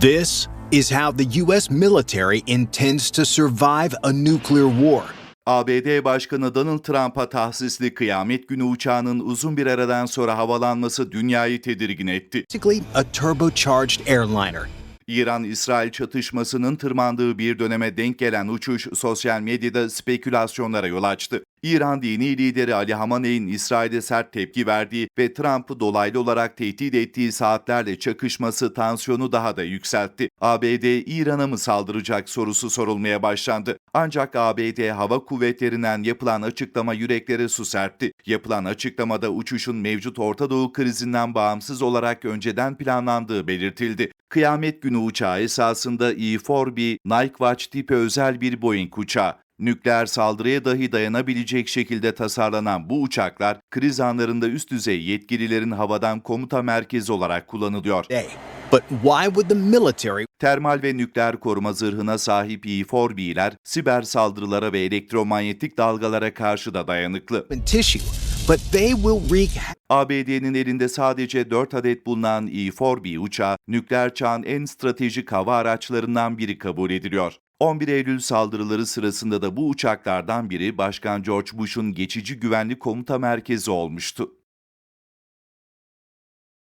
This is how the U.S. military intends to survive a nuclear war. ABD Başkanı Donald Trump'a tahsisli kıyamet günü uçağının uzun bir aradan sonra havalanması dünyayı tedirgin etti. A turbocharged airliner. İran-İsrail çatışmasının tırmandığı bir döneme denk gelen uçuş sosyal medyada spekülasyonlara yol açtı. İran dini lideri Ali Hamaney'in İsrail'e sert tepki verdiği ve Trump'ı dolaylı olarak tehdit ettiği saatlerle çakışması tansiyonu daha da yükseltti. ABD İran'a mı saldıracak sorusu sorulmaya başlandı. Ancak ABD Hava Kuvvetleri'nden yapılan açıklama yüreklere su serpti. Yapılan açıklamada uçuşun mevcut Orta Doğu krizinden bağımsız olarak önceden planlandığı belirtildi. Kıyamet günü uçağı esasında E-4B Nightwatch tipi özel bir Boeing uçağı. Nükleer saldırıya dahi dayanabilecek şekilde tasarlanan bu uçaklar kriz anlarında üst düzey yetkililerin havadan komuta merkezi olarak kullanılıyor. Day. But why would the military Termal ve nükleer koruma zırhına sahip E-4B'ler siber saldırılara ve elektromanyetik dalgalara karşı da dayanıklı. But they will wreak ABD'nin elinde sadece 4 adet bulunan E-4B uçağı nükleer çağın en stratejik hava araçlarından biri kabul ediliyor. 11 Eylül saldırıları sırasında da bu uçaklardan biri Başkan George Bush'un geçici güvenlik komuta merkezi olmuştu.